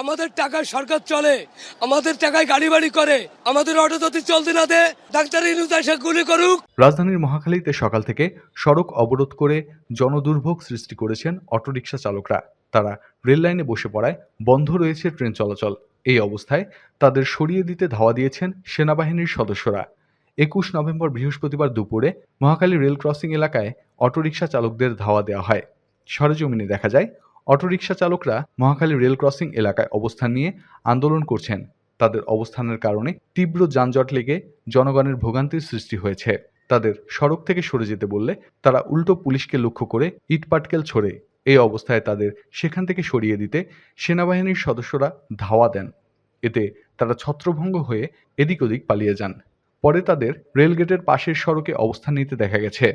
আমাদের টাকায় সরকার চলে, আমাদের টাকায় গাড়ি বাড়ি করে, আমাদের অটো যদি চলতে না দে ডাক্তার গুলি করুক। রাজধানীর মহাখালীতে সকাল থেকে সড়ক অবরোধ করে জনদুর্ভোগ সৃষ্টি করেছেন অটোরিকশা চালকরা। তারা রেল লাইনে বসে পড়ায়, বন্ধ রয়েছে ট্রেন চলাচল। এই অবস্থায় তাদের সরিয়ে দিতে ধাওয়া দিয়েছেন সেনাবাহিনীর সদস্যরা। একুশ নভেম্বর বৃহস্পতিবার দুপুরে মহাখালী রেল ক্রসিং এলাকায় অটোরিকশা চালকদের ধাওয়া দেওয়া হয়। সরেজমিনে দেখা যায় অটোরিকশা চালকরা মহাখালী রেল ক্রসিং এলাকায় অবস্থান নিয়ে আন্দোলন করছেন। তাদের অবস্থানের কারণে তীব্র যানজট লেগে জনগণের ভোগান্তির সৃষ্টি হয়েছে। তাদের সড়ক থেকে সরে যেতে বললে তারা উল্টো পুলিশকে লক্ষ্য করে ইটপাটকেল ছড়ে। এই অবস্থায় তাদের সেখান থেকে সরিয়ে দিতে সেনাবাহিনীর সদস্যরা ধাওয়া দেন। এতে তারা ছত্রভঙ্গ হয়ে এদিক ওদিক পালিয়ে যান। পরে তাদের রেলগেটের পাশের সড়কে অবস্থান নিতে দেখা গেছে।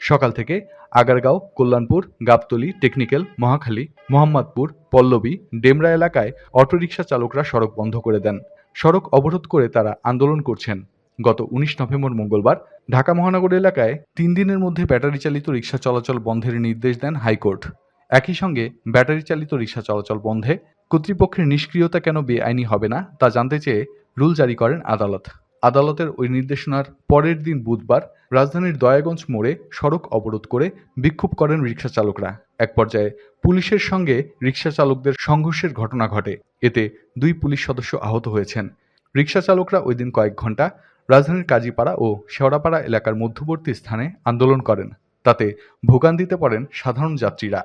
সকাল থেকে আগারগাঁও, কল্যাণপুর, গাবতলী, টেকনিক্যাল, মহাখালী, মোহাম্মদপুর, পল্লবী, ডেমরা এলাকায় অটোরিকশা চালকরা সড়ক বন্ধ করে দেন। সড়ক অবরোধ করে তারা আন্দোলন করছেন। গত উনিশ নভেম্বর মঙ্গলবার ঢাকা মহানগর এলাকায় তিন দিনের মধ্যে ব্যাটারি চালিত রিক্সা চলাচল বন্ধের নির্দেশ দেন হাইকোর্ট। একই সঙ্গে ব্যাটারি চালিত রিক্সা চলাচল বন্ধে কর্তৃপক্ষের নিষ্ক্রিয়তা কেন বেআইনি হবে না তা জানতে চেয়ে রুল জারি করেন আদালত। আদালতের ওই নির্দেশনার পরের দিন বুধবার রাজধানীর দয়াগঞ্জ মোড়ে সড়ক অবরোধ করে বিক্ষোভ করেন রিক্সা চালকরা। এক পর্যায়ে পুলিশের সঙ্গে রিক্সা চালকদের সংঘর্ষের ঘটনা ঘটে। এতে দুই পুলিশ সদস্য আহত হয়েছেন। রিক্সা চালকরা ওই দিন কয়েক ঘণ্টা রাজধানীর কাজীপাড়া ও শেওড়াপাড়া এলাকার মধ্যবর্তী স্থানে আন্দোলন করেন। তাতে ভোগান্তিতে পড়েন সাধারণ যাত্রীরা।